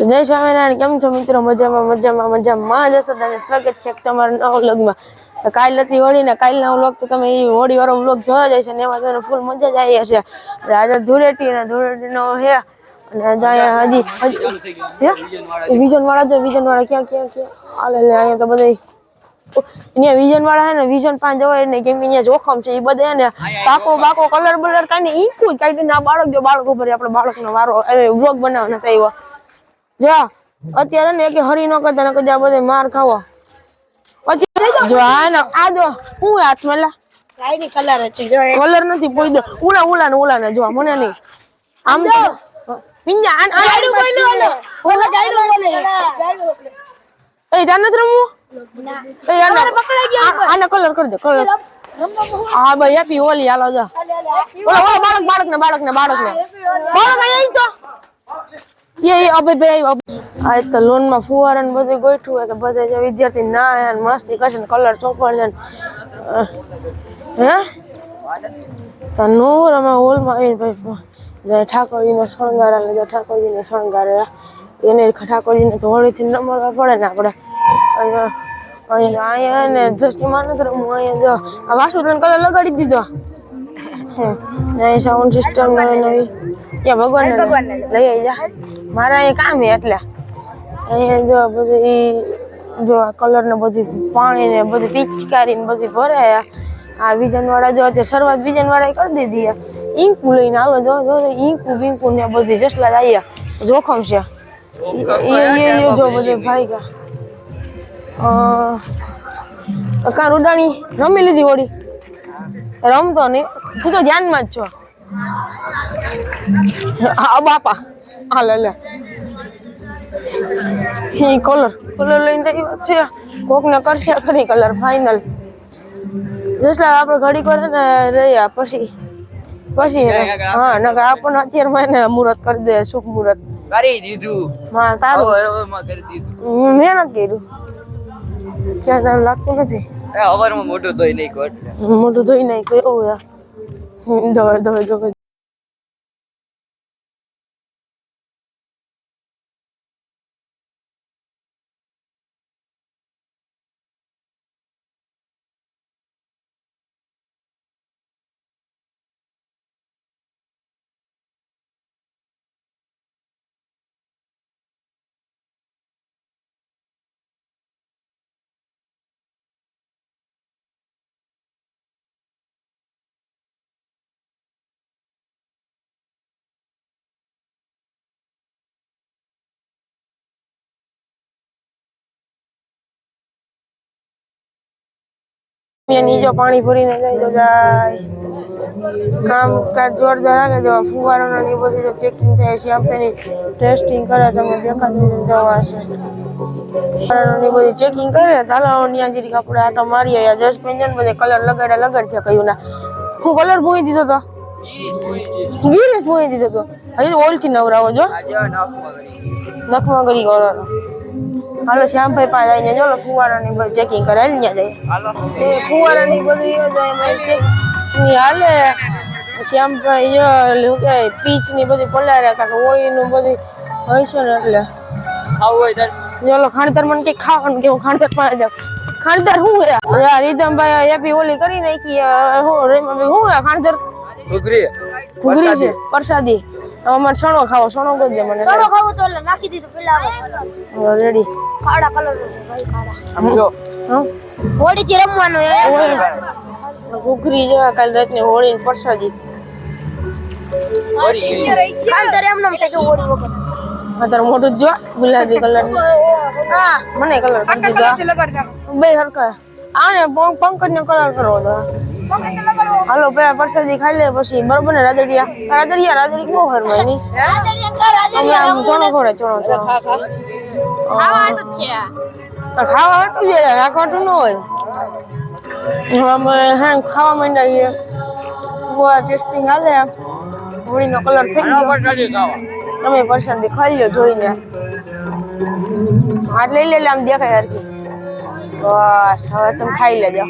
તો જય સ્વામિનારાયણ. કેમ છો મિત્રો? મજામાં મજામાં મજામાં. જશો તને સ્વાગત છે તમારા નવા વ્લોગમાં. તો કાલ હતી હોળી ને કાલના વ્લોગ તો તમે એ હોળી વાળો વ્લોગ જોવા જાય છે ને એમાં તમને ફૂલ મજા જ આવી હશે. આજે ધૂળેટી ને ધૂળેટીનો હે. અને હજી હજી વિજન વાળા જો વિજન વાળા ક્યાં ક્યાં ક્યાં? હાલે અહીંયા તો બધા અહીંયા વિઝન વાળા હે ને, વિઝન પાંચ જવાય ને કેમ કે અહીંયા જોખમ છે એ બધા ને પાકો બાકો કલર, બલર કાંઈ ઈકું જ કાંઈ ના બાળક જો બાળક ઉપર આપણે બાળકનો વારો વ્લોગ બનાવવાનો આવ્યો જો. અત્યારે ને કે હરી ન કરતા ને કદાચ બધે માર ખાવો. જો આ ને આ જો હું હાથ મેલા કાઈ કલર છે જો કલર નથી પોઈ દો. ઉલા ઉલા ને ઉલા ને જો મને નહીં. આમ તો પિંજા આ આન ગાડું બોલો ઓલો. ગાડું બોલે. ગાડું એ જાન નથી રમવું? ના. એ આને આને કલર કરી દે કલર હા ભાઈ હેપી હોલી હાલો જો ઓલા ઓલા બાળક બાળક ને બાળક ને બાળક ને બાળક અહીં તો. એ એ અભય આ તો લોનમાં ફુવારા ને બધું ગોઠવું હોય તો બધા વિદ્યાર્થી ના હે ને મસ્તી કરશે ને કલર ચોપડ છે ને અમે હોલમાં આવીને ઠાકોરજીનો શણગાર અને જે ઠાકોરજીને એને ઠાકોરજીને તો હોળીથી નમવા પડે ને આપણે અહીંયા અહીંયા ને જસ્ટીમાં નથી રમવું અહીંયા જો આ વાસુદાન કલર લગાડી દીધો હમ. ને સાઉન્ડ સિસ્ટમ નવી ક્યાં ભગવાન લઈ. આવી જા. મારા અહીંયા કામ એટલે. અહીંયા જો બધી જો કલર ને બધી પાણી ને બધી પિચકારી ને બધી ભરાયા આ. વિજન વાળા જો અત્યારે શરૂઆત વિજન વાળા કરી દીધી. ઈંકુ લઈને આવે જો જો ઈંકુ બીંકુ ને બધી જસલા જ આવ્યા જોખમ છે જો બધે ભાઈ ગયા કાં ઉડાણી રમી લીધી હોડી રમતો નહીં. તું તો ધ્યાનમાં જ છો. હા બાપા. હા લે લે. ઈ કલર કલર લઈને તો છે. કોક ને કરશે ખરી કલર ફાઇનલ જસલા આપણે ઘડી કરે ને રહ્યા પછી પછી હા નકર આપણને અત્યારમાં એને મુહૂર્ત કરી દે શુભ મુહૂર્ત. કરી દીધું. હા તારું. મેં મહેનત કર્યું. ક્યાં તારું લાગતું નથી. એ હવારમાં મોટું ધોઈ નહીં કોટ મોટું ધોઈ નાખ્યું એવું યાર. ધોઈ દવા નીચે પાણી ભરીને જાય તો જાય. કામ કાજ જોરદાર હાલે જો ફુવારો ને એ બધું જો ચેકિંગ થાય છે. આપેની ટેસ્ટિંગ કરે તમે દેખાતું જવા ફુવારાનું ને બધું ચેકિંગ કરે ચાલો ત્યાં જરીક આપણે આટો મારી આવ્યા જસ્ટ પેન્જન બધે કલર લગાડ્યા લગાડ્યા કહ્યું ના હું કલર ભૂઈ દીધો તો? ગીરેશ ભૂઈ દીધો તો. હજી ઓલથી નવરાવો જો. નખમાં કરી કરવાનો હાલો શ્યામભાઈ પાસે આવીને જો ફુવારાની બધું ચેકિંગ કરે ત્યાં જાય. હાલો. એ ફુવારાની બધી યોજાય હાલે. શ્યામભાઈ જો શું કહેવાય પીચની બધી પલારે કાંક હોળી નું બધી હોય છે ને એટલે. ખાવું હોય ચલો ખાણતર મને કઈ ખાવાનું કેવું ખાણતર પાસે જાવ ખાણતર શું હે રીધમભાઈ એપી ઓલી કરી નાખી હું રેમાભાઈ શું હે ખાણતર? ઘૂઘરી ઘૂઘરી છે પ્રસાદી અમારે સણો ખાવો સણો કરી દે મને. સણો ખાવો તો એટલે નાખી દીધું પેલા રેડી કાળા કલરનું છે ભાઈ કાળા હા? હોળી થી રમવાનું એ ઘૂઘરી જેવા કાલ રાતની હોળી ની પ્રસાદી. ખાંડર એમ નામ છે કે હોળી વગર અત્યારે મોટું જ જો ગુલાબી કલર હા. મને કલર કરી દીધો. બે હરખા. આને પંકજ ને કલર કરવો તો. હાલો પેલા પ્રસાદી ખાઈ લે પછી બરોબર ને રાદડિયા? રાદડિયા રાદડી બહુ હરવાયની અમે આમ ચોણો ખોડે ચણો ચણો ખાવાનું છે. ખાવા હતું છે રાખવાતું ન હોય. હવે અમે હા ખાવા માંડ્યા છીએ બહુ ટેસ્ટિંગ હાલે. હોળીનો કલર થઈ ગયો. તમે પ્રસાદી ખાઈ લ્યો જોઈને. હાથ લઈ લે આમ દેખાય હરખી. બસ હવે તમે ખાઈ લેજો.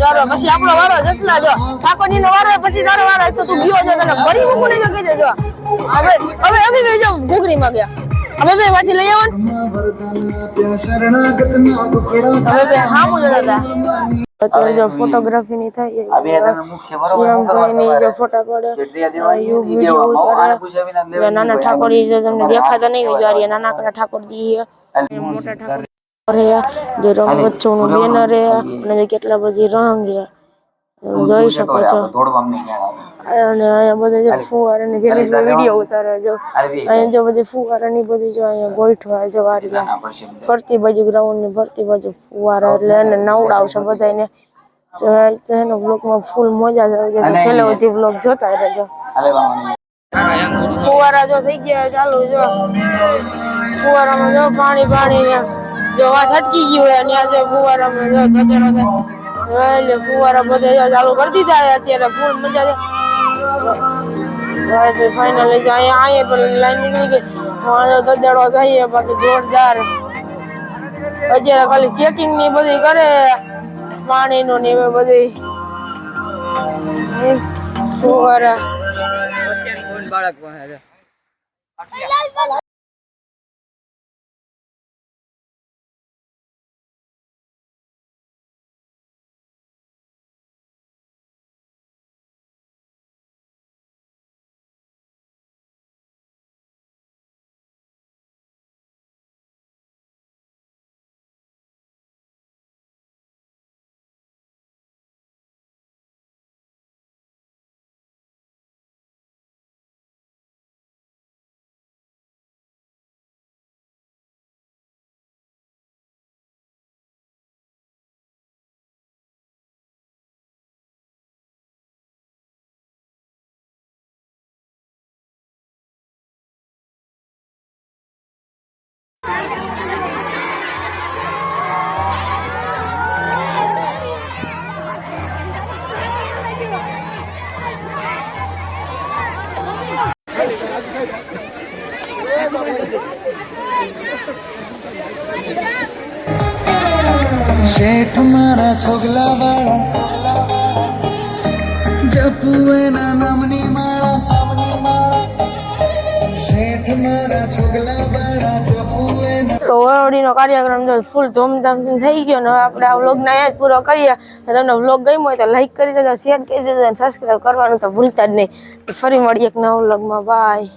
વારો પછી આપણો વારો જસલા જો વારો પછી તારો તો તું ગયો જો તને ઘૂઘરીમાં ગયા હવે ફોટોગ્રાફી ની થાય ફોટા પડે નાના ઠાકોરજી તમને દેખાતા નહીં વિચારીએ નાના ઠાકોરજી. મોટા ઠાકોર. છે જે બેનર રહ્યા અને જે કેટલા બધી રંગ છે જોઈ શકો છો. અને અહીંયા બધા જે ફુવારા ને જેની વીડિયો ઉતારે જો અહીંયા જો બધી ફુવારા ની બધી જો અહીંયા ગોઠવા જો વારી ફરતી બાજુ ગ્રાઉન્ડની ફરતી બાજુ ફુવારા એટલે એને નવડાવશે બધાને તો એનો બ્લોગમાં ફૂલ મજા જ આવી જશે છેલ્લે બધી બ્લોક જોતા રહેજો. ફુવારા જો થઈ ગયા ચાલુ જો. ફુવારામાં જો પાણી પાણી જો આ છટકી ગયું હોય અને આજે જો ફુવારામાં જો ગજરો થાય એટલે ફુવારા બધે ચાલુ કરી દીધા અત્યારે ફૂલ મજા છે. ફાઇનલી અહીંયા અહીંયા પણ લાઈન નીકળી ગઈ. જો ગજડો થઈએ બાકી જોરદાર. અત્યારે ખાલી ચેકિંગની બધી કરે. પાણી નું ને એવું બધી. ફુવારા. બાળક પાસે શેઠ મારા છોગલા વાળા. જપુ એના નામની માળા. શેઠ મારા છોગલા વાળા તો વરવડીનો કાર્યક્રમ જો ફૂલ ધૂમધામથી થઈ ગયો ને આપણે આ વ્લોગને અહીંયા જ પૂરો કરીએ. તમને વ્લોગ ગમ્યો હોય તો લાઈક કરી દેજો શેર કરી દેજો અને સબસ્ક્રાઈબ કરવાનું તો ભૂલતા જ નહીં. ફરી મળીએ એક નવા વ્લોગમાં બાય